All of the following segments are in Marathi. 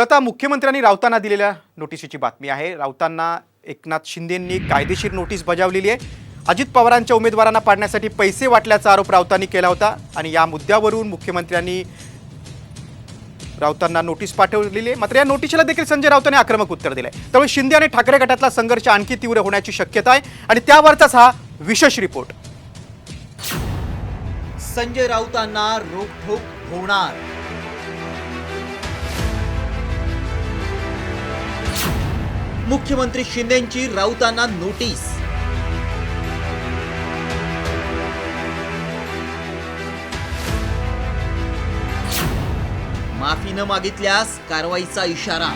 आता मुख्यमंत्र्यांनी राऊतांना दिलेल्या नोटिशीची बातमी आहे. राऊतांना एकनाथ शिंदेंनी कायदेशीर नोटीस बजावलेली आहे. अजित पवारांच्या उमेदवारांना पाडण्यासाठी पैसे वाटल्याचा आरोप राऊतांनी केला होता आणि या मुद्द्यावरून मुख्यमंत्र्यांनी राऊतांना नोटीस पाठवलेली आहे. मात्र या नोटीसला देखील संजय राऊतांनी आक्रमक उत्तर दिलंय. त्यामुळे शिंदे आणि ठाकरे गटातला संघर्ष आणखी तीव्र होण्याची शक्यता आहे आणि त्यावरचाच हा विशेष रिपोर्ट. संजय राऊतांना रोखोक होणार. मुख्यमंत्री शिंदेची राऊतांना नोटीस. माफी न मागितल्यास कारवाईचा इशारा.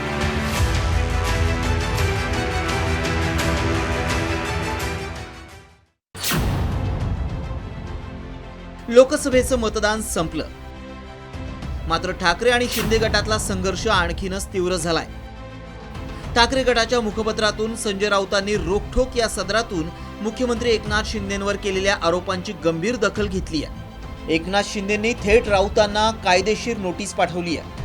लोकसभेचं मतदान संपलं. मात्र ठाकरे आणि शिंदे गटातला संघर्ष आणखीनच तीव्र झालाय. ठाकरे गटाच्या मुखपत्रातून संजय राऊतांनी रोखठोक या सदरातून मुख्यमंत्री एकनाथ शिंदेंवर केलेल्या आरोपांची गंभीर दखल घेतली आहे. एकनाथ शिंदेंनी थेट राऊतांना कायदेशीर नोटीस पाठवली आहे.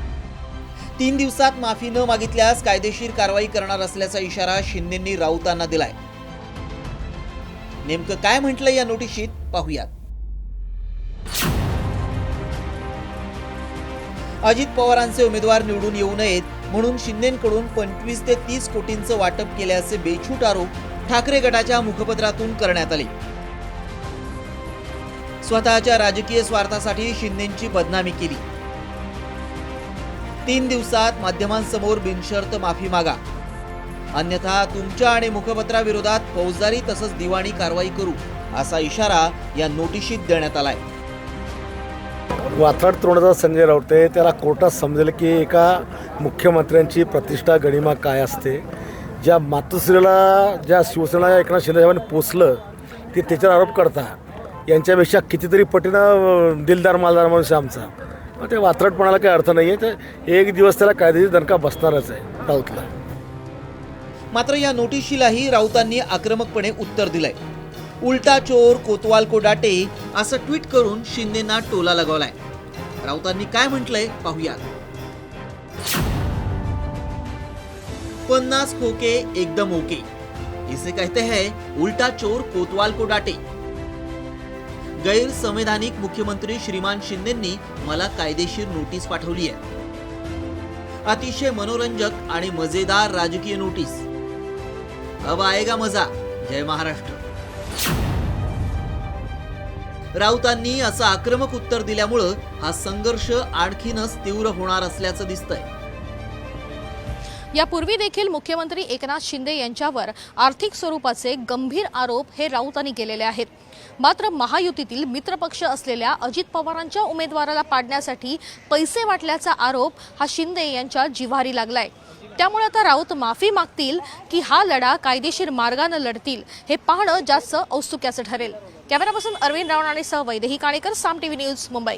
तीन दिवसात माफी न मागितल्यास कायदेशीर कारवाई करणार असल्याचा इशारा शिंदेंनी राऊतांना दिलाय. नेमकं काय म्हटलं या नोटिशीत? पाहूयात. अजित पवारांचे उमेदवार निवडून येऊ नयेत म्हणून शिंदेकडून पंचवीस ते तीस कोटींचं वाटप केल्याचे बेछूट आरोप ठाकरे गटाच्या मुखपत्रातून करण्यात आले. स्वतःच्या राजकीय स्वार्थासाठी शिंदेची बदनामी केली. तीन दिवसात माध्यमांसमोर बिनशर्त माफी मागा. अन्यथा तुमच्या आणि मुखपत्राविरोधात फौजदारी तसंच दिवाणी कारवाई करू असा इशारा या नोटिशीत देण्यात आलाय. वाथाड तोंडाचा संजय राऊते त्याला कोर्टात समजेल की एका मुख्यमंत्र्यांची प्रतिष्ठा गणिमा काय असते. ज्या मातोश्रीला ज्या शिवसेना एकनाथ शिंदेसाहेबांनी पोचलं ते त्याच्यावर आरोप करता. यांच्यापेक्षा कितीतरी पटीनं दिलदार मालदार माणूस आहे आमचा. मग ते वात्रटपणाला काही अर्थ नाही आहे तर एक दिवस त्याला कायदेशीर दणका बसणारच आहे राऊतला. मात्र या नोटिशीलाही राऊतांनी आक्रमकपणे उत्तर दिलंय. उलटा चोर कोतवाल को डाटे असं ट्विट करून शिंदेना टोला लगावलाय. राऊतांनी काय म्हटलंय पाहूयात. पन्नास खोके एकदम ओके. इसे कहते हैं उल्टा चोर कोतवाल को डाटे गैर संवैधानिक मुख्यमंत्री श्रीमान शिंदेंनी मला कायदेशीर नोटीस पाठवली आहे. अतिशय मनोरंजक आणि मजेदार राजकीय नोटीस. अब आएगा मजा. जय महाराष्ट्र. राऊतांनी असं आक्रमक उत्तर दिल्यामुळं हा संघर्ष आणखीनच तीव्र होणार असल्याचं दिसतंय. यापूर्वी देखील मुख्यमंत्री एकनाथ शिंदे यांच्यावर आर्थिक स्वरूपाचे गंभीर आरोप हे राऊतांनी केलेले आहेत. मात्र महायुतीतील मित्रपक्ष असलेल्या अजित पवारांच्या उमेदवाराला पाडण्यासाठी पैसे वाटल्याचा आरोप हा शिंदे यांच्या जिव्हारी लागलाय. त्यामुळे आता राऊत माफी मागतील की हा लढा कायदेशीर मार्गानं लढतील हे पाहणं जास्त औत्सुक्याचं ठरेल. कॅमेरापासून अरविंद रावणाने सह वैदेही काणेकर साम टीव्ही न्यूज मुंबई.